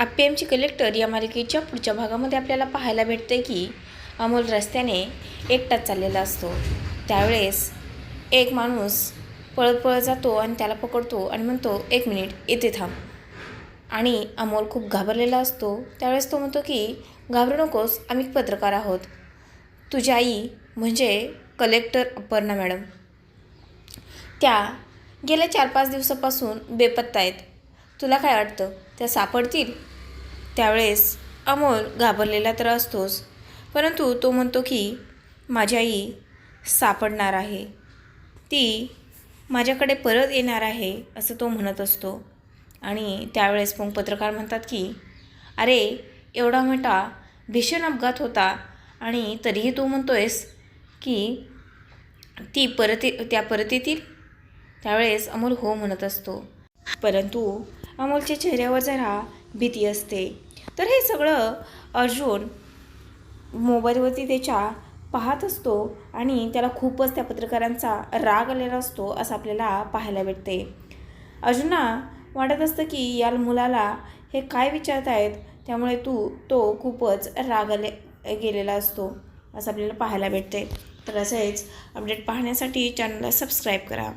आप्पेमची collector या मालिकेच्या पुढच्या भागामध्ये आपल्याला पाहायला भेटते की अमोल रस्त्याने एकटाच चाललेला असतो. त्यावेळेस एक माणूस पळत पळत जातो आणि त्याला पकडतो आणि म्हणतो एक मिनिट येथे थांब. आणि अमोल खूप घाबरलेला असतो. त्यावेळेस तो म्हणतो की घाबरू नकोस आम्ही पत्रकार आहोत. तुझी आई म्हणजे कलेक्टर अपर्णा मॅडम. त्या गेल्या चार पाच दिवसापासून बेपत्ता आहेत. तुला काय वाटतं? त्या सापडतील? त्यावेळेस अमोल घाबरलेला तर असतोच. परंतु तो म्हणतो की माझी आई सापडणार आहे. ती माझ्याकडे परत येणार आहे असं तो म्हणत असतो. आणि त्यावेळेस मग पत्रकार म्हणतात की अरे एवढा मोठा भीषण अपघात होता. आणि तरीही तू आहेस की ती परत त्या परत येतील? त्यावेळेस अमोल हो म्हणत असतो. परंतु अमोलच्या चेहऱ्यावर जरा भीती असते. तर हे सगळं अर्जुन मोबाईलवरती त्याच्या पाहत असतो आणि त्याला खूपच त्या पत्रकारांचा राग आलेला असतो असं आपल्याला पाहायला भेटते. अर्जुना वाटत असतं की या मुलाला हे काय विचारत आहेत त्यामुळे तू तो खूपच रागले गेलेला असतो असं आपल्याला पाहायला भेटते. तर असेच अपडेट पाहण्यासाठी चॅनलला सबस्क्राईब करा.